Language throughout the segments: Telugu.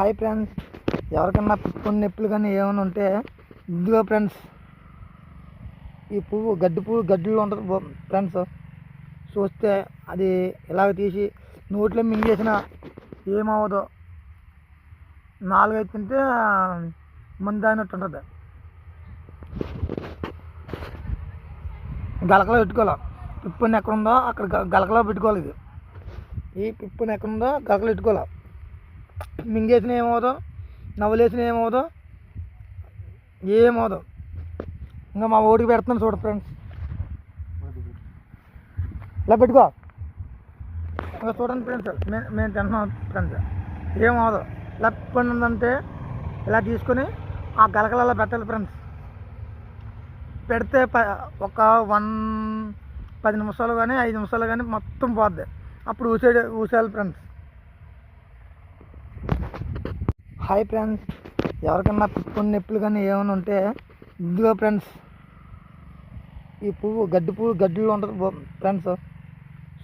Hi friends. ఎవరికన్నా పుప్పొని నొప్పులు కానీ ఏమైనా ఉంటే ఇదిగో ఫ్రెండ్స్. ఈ పువ్వు గడ్డి పువ్వు గడ్డిలో ఉంటుంది ఫ్రెండ్స్. చూస్తే అది ఇలాగ తీసి నోట్లో మింగేసిన ఏమవ్వదు. నాలుగైదు తింటే ముందు అయినట్టు ఉంటుంది. గలకలో పెట్టుకోవాలి. పిప్పుని ఎక్కడుందో అక్కడ గ- గలకలో పెట్టుకోవాలి ఇది. ఈ పిప్పుని ఎక్కడుందో గలకలో పెట్టుకోవాలి. మింగేసిన ఏమవుదో నవ్వులేసిన ఏమవుదో ఏమవుదో ఇంకా మా ఓడికి పెడుతున్నాను చూడు ఫ్రెండ్స్ ఇలా పెట్టుకో. ఇంకా చూడండి ఫ్రెండ్స్ మేము మేము తింటున్నాం ఫ్రెండ్స్ ఏమవదు ఇలా పిప్పండి ఉందంటే ఇలా తీసుకొని ఆ గలకలలో పెట్టాలి ఫ్రెండ్స్ పెడితే ప ఒక వన్ పది నిమిషాలు కానీ ఐదు నిమిషాలు కానీ మొత్తం పోద్ది. అప్పుడు ఊసే ఊసేయాలి ఫ్రెండ్స్ హాయ్ ఫ్రెండ్స్. ఎవరికన్నా కొన్ని నొప్పులు కానీ ఏమైనా ఉంటే ఇదిగో ఫ్రెండ్స్. ఈ పువ్వు గడ్డి పువ్వు గడ్డిలో ఉంటుంది ఫ్రెండ్స్.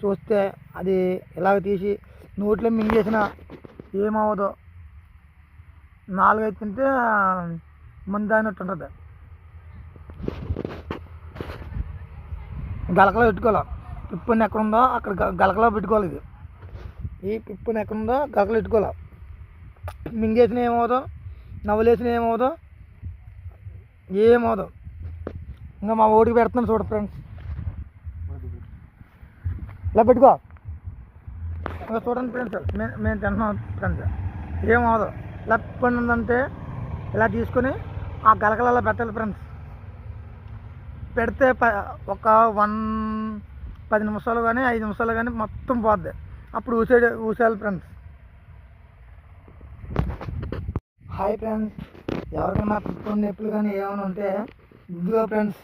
చూస్తే అది ఇలాగ తీసి నోట్లో మింగేసిన ఏమవ్వదు. నాలుగైదు తింటే ముందు అయినట్టు ఉంటుంది. గలకలో పెట్టుకోవాలి? పిప్పుని ఎక్కడుందో అక్కడ గ- గలకలో పెట్టుకోవాలి ఇది. ఈ పిప్పుని ఎక్కడుందో గలకలు గలకలో పెట్టుకోవాలి? మింగేసిన ఏమవుదో నవ్వులేసిన ఏమవుదో ఏమవుదు ఇంకా మా ఓడికి పెడుతున్నాను చూడు ఫ్రెండ్స్ ఇలా పెట్టుకో. ఇంకా చూడండి ఫ్రెండ్స్ మేము మేము తింటున్నాం ఫ్రెండ్స్ ఏమవదు ఇలా పిప్పండి ఉందంటే ఇలా తీసుకొని ఆ గలకలలో పెట్టాలి ఫ్రెండ్స్ పెడితే ప ఒక వన్ పది నిమిషాలు కానీ ఐదు నిమిషాలు కానీ మొత్తం పోద్ది. అప్పుడు ఊసే ఊసేయాలి ఫ్రెండ్స్ హాయ్ ఫ్రెండ్స్ ఎవరికైనా పుట్టుకున్న నొప్పులు కానీ ఏమైనా ఉంటే ఇదిగో ఫ్రెండ్స్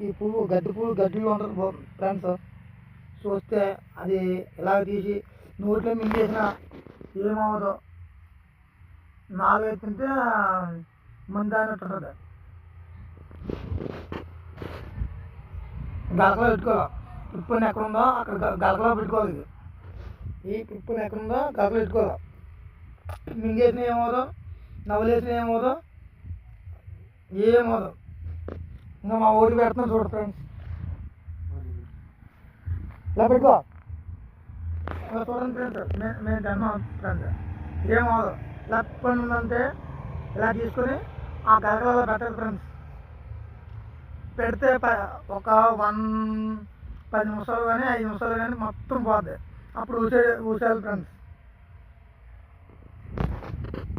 ఈ పువ్వు గడ్డి పువ్వు గడ్డిలో ఉంటుంది ఫ్రెండ్స్ చూస్తే అది ఇలా తీసి నోట్లో మింగేసిన ఏమవ్వదు. నాలుగైదు తింటే మందు ఉంటుంది. గలకలో పెట్టుకోవాలి. పిప్పుని ఎక్కడుందో అక్కడ గలకలో పెట్టుకోవాలి ఈ పిప్పుని ఎక్కడుందో గలకలో పెట్టుకోవాలి. మింగేసిన ఏమవుదో నవలేసిన ఏమవుదో ఏమవుదు ఇంకా మా ఓడికి పెడుతున్నాం చూడు ఫ్రెండ్స్ ఇలా పెట్టుకో. చూడండి ఫ్రెండ్స్ మేము మేము తింటున్నాం ఫ్రెండ్స్ ఏమవుదు ఇలా పని ఉందంటే ఇలా తీసుకొని ఆ గలకలలో పెట్టాలి ఫ్రెండ్స్ పెడితే ఒక వన్ పది నిమిషాలు కానీ ఐదు నిమిషాలు కానీ మొత్తం పోద్ది. అప్పుడు ఊసే ఊసేయాలి ఫ్రెండ్స్